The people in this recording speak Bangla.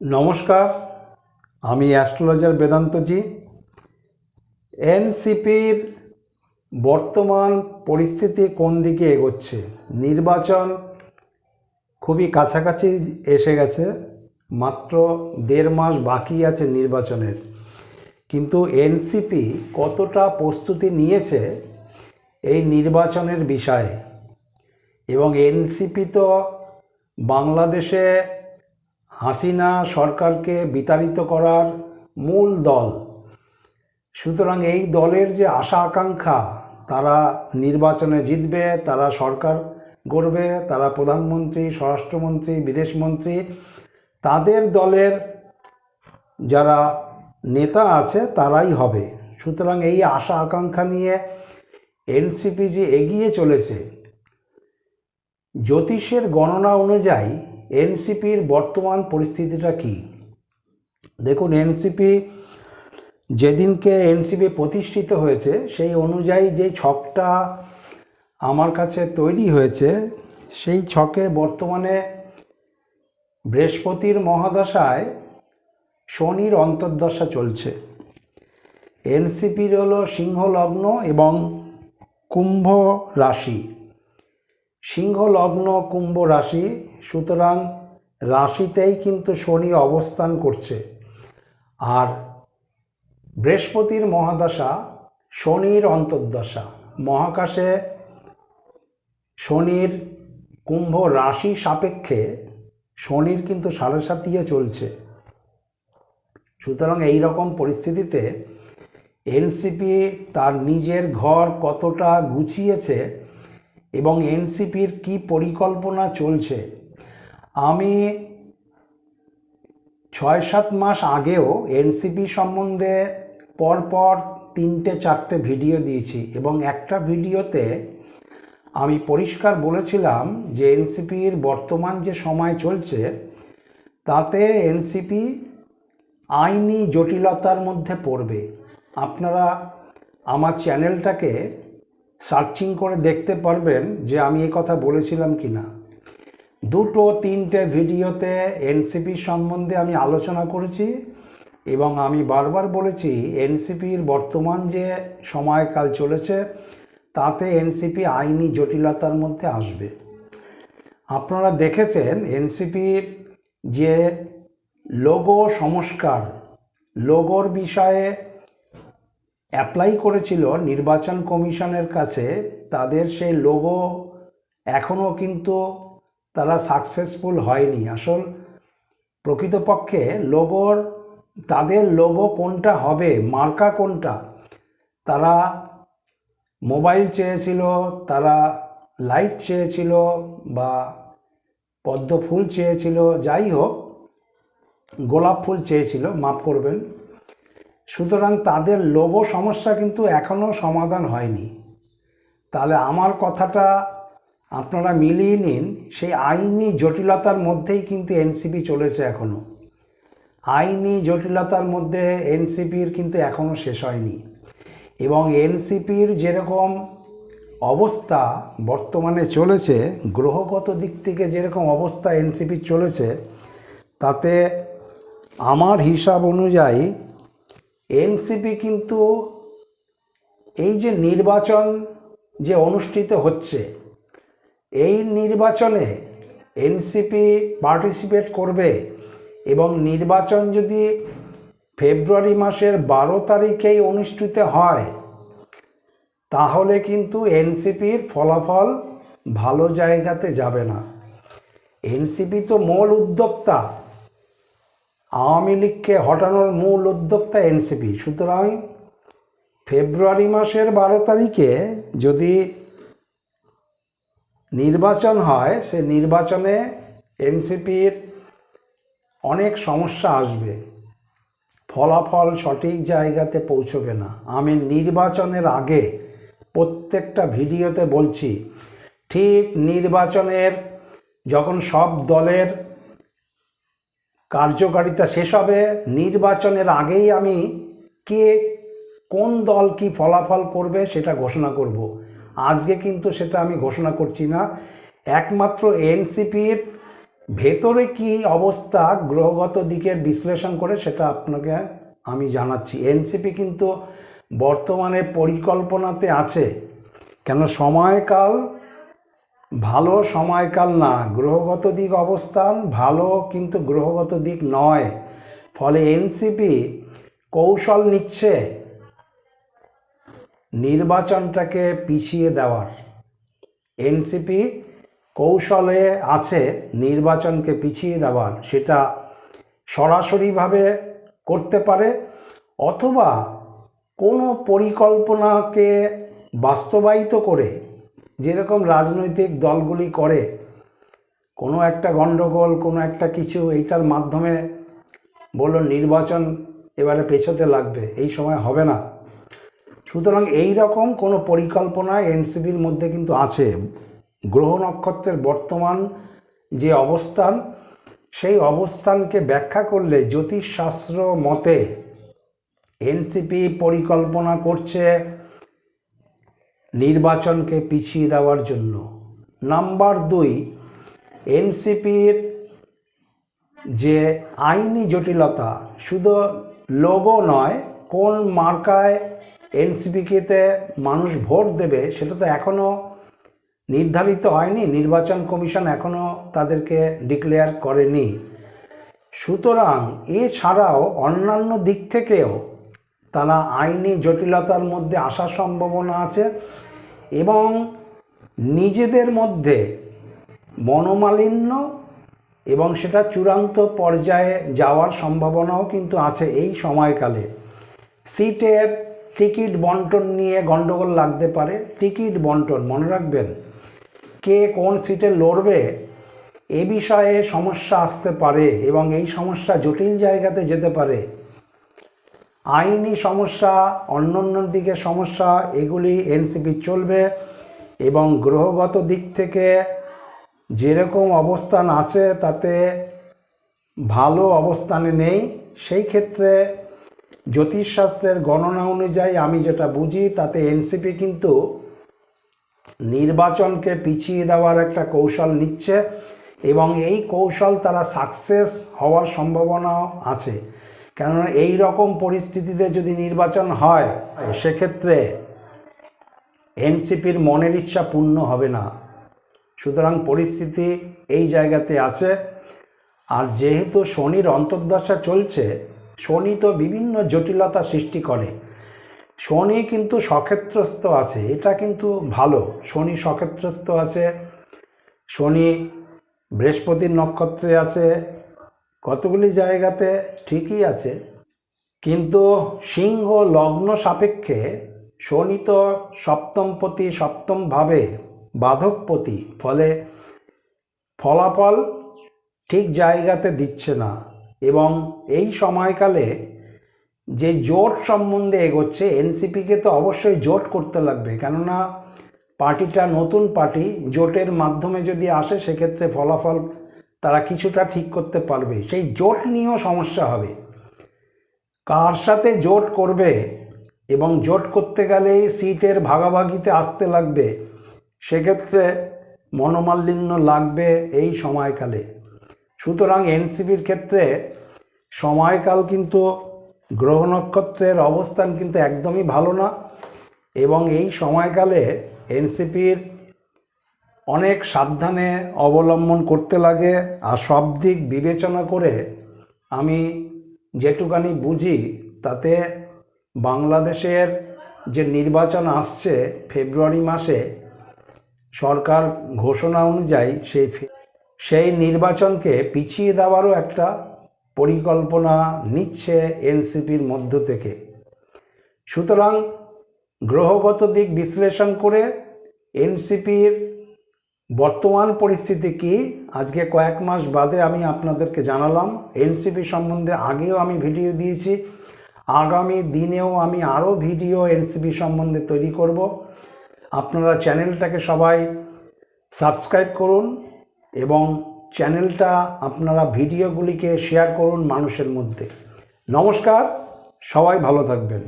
নমস্কার, আমি অ্যাস্ট্রোলজার বেদান্তজি। এনসিপির বর্তমান পরিস্থিতি কোন দিকে এগোচ্ছে? নির্বাচন খুবই কাছাকাছি এসে গেছে, মাত্র দেড় মাস বাকি আছে নির্বাচনের। কিন্তু এনসিপি কতটা প্রস্তুতি নিয়েছে এই নির্বাচনের বিষয়ে? এবং এনসিপি তো বাংলাদেশে হাসিনা সরকারকে বিতাড়িত করার মূল দল। সুতরাং এই দলের যে আশা আকাঙ্ক্ষা, তারা নির্বাচনে জিতবে, তারা সরকার গড়বে, তারা প্রধানমন্ত্রী, স্বরাষ্ট্রমন্ত্রী, বিদেশমন্ত্রী, তাদের দলের যারা নেতা আছে, তারাই হবে। সুতরাং এই আশা আকাঙ্ক্ষা নিয়ে এনসিপি যে এগিয়ে চলেছে, জ্যোতিষের গণনা অনুযায়ী এনসিপির বর্তমান পরিস্থিতিটা কি? দেখুন, এনসিপি যেদিনকে এনসিপি প্রতিষ্ঠিত হয়েছে, সেই অনুযায়ী যে ছকটা আমার কাছে তৈরি হয়েছে, সেই ছকে বর্তমানে বৃহস্পতির মহাদশায় শনির অন্তর্দশা চলছে। এনসিপির হলো সিংহ লগ্ন এবং কুম্ভ রাশি। সিংহ, লগ্ন, কুম্ভ রাশি, সুতরাং রাশিতেই কিন্তু শনি অবস্থান করছে। আর বৃহস্পতির মহাদশা শনির অন্তর্দশা। মহাকাশে শনির কুম্ভ রাশি সাপেক্ষে শনির কিন্তু সাড়ে সাতিয়ে চলছে। সুতরাং এই রকম পরিস্থিতিতে এনসিপি তার নিজের ঘর কতটা গুছিয়েছে এবং এনসিপির কি পরিকল্পনা চলছে? আমি ছয় সাত মাস আগেও এনসিপি সম্বন্ধে পরপর তিনটে চারটে ভিডিও দিয়েছি এবং একটা ভিডিওতে আমি পরিষ্কার বলেছিলাম যে এনসিপির বর্তমান যে সময় চলছে, তাতে এনসিপি আইনি জটিলতার মধ্যে পড়বে। আপনারা আমার চ্যানেলটাকে সার্চিং করে দেখতে পারবেন যে আমি এই কথা বলেছিলাম কি না দুটো তিনটে ভিডিওতে এনসিপি সম্বন্ধে আমি আলোচনা করেছি এবং আমি বারবার বলেছি, এনসিপির বর্তমান যে সময়কাল চলেছে, তাতে এনসিপি আইনি জটিলতার মধ্যে আসবে। আপনারা দেখেছেন এনসিপির যে লোগো সংস্কার, লোগোর বিষয়ে অ্যাপ্লাই করেছিল নির্বাচন কমিশনের কাছে, তাদের সেই লোগো এখনও কিন্তু তারা সাকসেসফুল হয়নি। আসল প্রকৃতপক্ষে লোগোর তাদের লোগো কোনটা হবে, মার্কা কোনটা, তারা মোবাইল চেয়েছিল, তারা লাইট চেয়েছিল বা পদ্ম ফুল চেয়েছিল, যাই হোক, গোলাপ ফুল চেয়েছিল, মাফ করবেন। সুতরাং তাদের লোগো সমস্যা কিন্তু এখনও সমাধান হয়নি। তাহলে আমার কথাটা আপনারা মিলিয়ে নিন, সেই আইনি জটিলতার মধ্যেই কিন্তু এনসিপি চলেছে এখনও আইনি জটিলতার মধ্যে এনসিপির কিন্তু এখনও শেষ হয়নি। এবং এনসিপির যেরকম অবস্থা বর্তমানে চলেছে, গ্রহগত দিক থেকে যেরকম অবস্থা এনসিপির চলেছে, তাতে আমার হিসাব অনুযায়ী এনসিপি কিন্তু এই যে নির্বাচন যে অনুষ্ঠিত হচ্ছে, এই নির্বাচনে এনসিপি পার্টিসিপেট করবে এবং নির্বাচন যদি ফেব্রুয়ারি মাসের বারো তারিখেই অনুষ্ঠিত হয়, তাহলে কিন্তু এনসিপির ফলাফল ভালো জায়গাতে যাবে না। এনসিপি তো মূল উদ্যোক্তা। আওয়ামী লীগকে হটানোর মূল উদ্যোক্তা এনসিপি। সুতরাং ফেব্রুয়ারি মাসের বারো তারিখে যদি নির্বাচন হয়, সে নির্বাচনে এনসিপির অনেক সমস্যা আসবে। ফলাফল সঠিক জায়গাতে পৌঁছবে না। আমি নির্বাচনের আগে প্রত্যেকটা ভিডিওতে বলছি, ঠিক নির্বাচনের যখন সব দলের কার্যকারিতা শেষ হবে, নির্বাচনের আগেই আমি কে, কোন দল কি ফলাফল করবে সেটা ঘোষণা করব। আজকে কিন্তু সেটা আমি ঘোষণা করছি না। একমাত্র এনসিপির ভেতরে কি অবস্থা, গ্রহগত দিকের বিশ্লেষণ করে সেটা আপনাকে আমি জানাচ্ছি। এনসিপি কিন্তু বর্তমানে পরিকল্পনাতে আছে। কেন সময়কাল ভালো সময়কাল না, গ্রহগত দিক অবস্থান ভালো কিন্তু গ্রহগত দিক নয়। ফলে এনসিপি কৌশল নিচ্ছে নির্বাচনটাকে পিছিয়ে দেওয়ার। এনসিপি কৌশলে আছে নির্বাচনকে পিছিয়ে দেওয়ার, সেটা সরাসরিভাবে করতে পারে অথবা কোনো পরিকল্পনাকে বাস্তবায়িত করে যেরকম রাজনৈতিক দলগুলি করে, কোনো একটা গণ্ডগোল, কোনো একটা কিছু, এইটার মাধ্যমে বলল নির্বাচন এবারে পেছোতে লাগবে, এই সময় হবে না। সুতরাং এই রকম কোনো পরিকল্পনা এনসিবির মধ্যে কিন্তু আছে। গ্রহ নক্ষত্রের বর্তমান যে অবস্থান, সেই অবস্থানকে ব্যাখ্যা করলে জ্যোতিষশাস্ত্র মতে এনসিপি পরিকল্পনা করছে নির্বাচনকে পিছিয়ে দেওয়ার জন্য। নাম্বার দুই, এনসিপির যে আইনি জটিলতা, শুধু লোগো নয়, কোন মার্কায় এনসিপিকেতে মানুষ ভোট দেবে সেটা তো এখনও নির্ধারিত হয়নি, নির্বাচন কমিশন এখনও তাদেরকে ডিক্লেয়ার করেনি। সুতরাং এছাড়াও অন্যান্য দিক থেকেও তারা আইনি জটিলতার মধ্যে আসার সম্ভাবনা আছে। এবং নিজেদের মধ্যে মনোমালিন্য এবং সেটা চূড়ান্ত পর্যায়ে যাওয়ার সম্ভাবনাও কিন্তু আছে এই সময়কালে। সিটের টিকিট বন্টন নিয়ে গণ্ডগোল লাগতে পারে। টিকিট বন্টন, মনে রাখবেন, কে কোন সিটে লড়বে এ বিষয়ে সমস্যা আসতে পারে এবং এই সমস্যা জটিল জায়গাতে যেতে পারে। আইনি সমস্যা অন্য অন্য দিকে সমস্যা, এগুলি এনসিপি চলবে এবং গ্রহগত দিক থেকে যেরকম অবস্থান আছে তাতে ভালো অবস্থানে নেই। সেই ক্ষেত্রে জ্যোতিষশাস্ত্রের গণনা অনুযায়ী আমি যেটা বুঝি, তাতে এনসিপি কিন্তু নির্বাচনকে পিছিয়ে দেওয়ার একটা কৌশল নিচ্ছে এবং এই কৌশল তারা সাকসেস হওয়ার সম্ভাবনাও আছে। কেননা এই রকম পরিস্থিতিতে যদি নির্বাচন হয়, সেক্ষেত্রে এনসিপির মনের ইচ্ছা পূর্ণ হবে না। সুতরাং পরিস্থিতি এই জায়গাতে আছে। আর যেহেতু শনির অন্তর্দশা চলছে, শনি তো বিভিন্ন জটিলতা সৃষ্টি করে। শনি কিন্তু সক্ষেত্রস্থ আছে, এটা কিন্তু ভালো। শনি সক্ষেত্রস্থ আছে, শনি বৃহস্পতির নক্ষত্রে আছে কতগুলি জায়গাতে ঠিকই আছে, কিন্তু সিংহ লগ্ন সাপেক্ষে শনি তো সপ্তমপতি সপ্তমভাবে বাধকপতি, ফলে ফলাফল ঠিক জায়গাতে দিচ্ছে না। এবং এই সময়কালে যে জোট সম্বন্ধে এগোচ্ছে, এনসিপিকে তো অবশ্যই জোট করতে লাগবে। কেননা পার্টিটা নতুন পার্টি, জোটের মাধ্যমে যদি আসে, সেক্ষেত্রে ফলাফল তারা কিছুটা ঠিক করতে পারবে। সেই জোট নিয়েও সমস্যা হবে। কার সাথে জোট করবে এবং জোট করতে গেলে সিটের ভাগাভাগিতে আসতে লাগবে, সেক্ষেত্রে মনোমালিন্য লাগবে এই সময়কালে। সুতরাং এনসিপির ক্ষেত্রে সময়কাল কিন্তু গ্রহ নক্ষত্রের অবস্থান কিন্তু একদমই ভালো না এবং এই সময়কালে এনসিপির অনেক সাবধানে অবলম্বন করতে লাগে আর সব দিক বিবেচনা করে আমি যেটুকানি বুঝি তাতে বাংলাদেশের যে নির্বাচন আসছে ফেব্রুয়ারি মাসে, সরকার ঘোষণা অনুযায়ী সেই সেই নির্বাচনকে পিছিয়ে দেওয়ারও একটা পরিকল্পনা নিচ্ছে এনসিপির মধ্য থেকে। সুতরাং গ্রহগত দিক বিশ্লেষণ করে এনসিপির বর্তমান পরিস্থিতি কি? আজকে কয়েক মাস বাদে আমি আপনাদেরকে জানালাম, এনসিপি সম্বন্ধে আগেও আমি ভিডিও দিয়েছি, আগামী দিনেও আমি আরও ভিডিও এনসিপি সম্বন্ধে তৈরি করব। আপনারা চ্যানেলটাকে সবাই সাবস্ক্রাইব করুন এবং চ্যানেলটা আপনারা ভিডিওগুলিকে শেয়ার করুন মানুষের মধ্যে। নমস্কার, সবাই ভালো থাকবেন।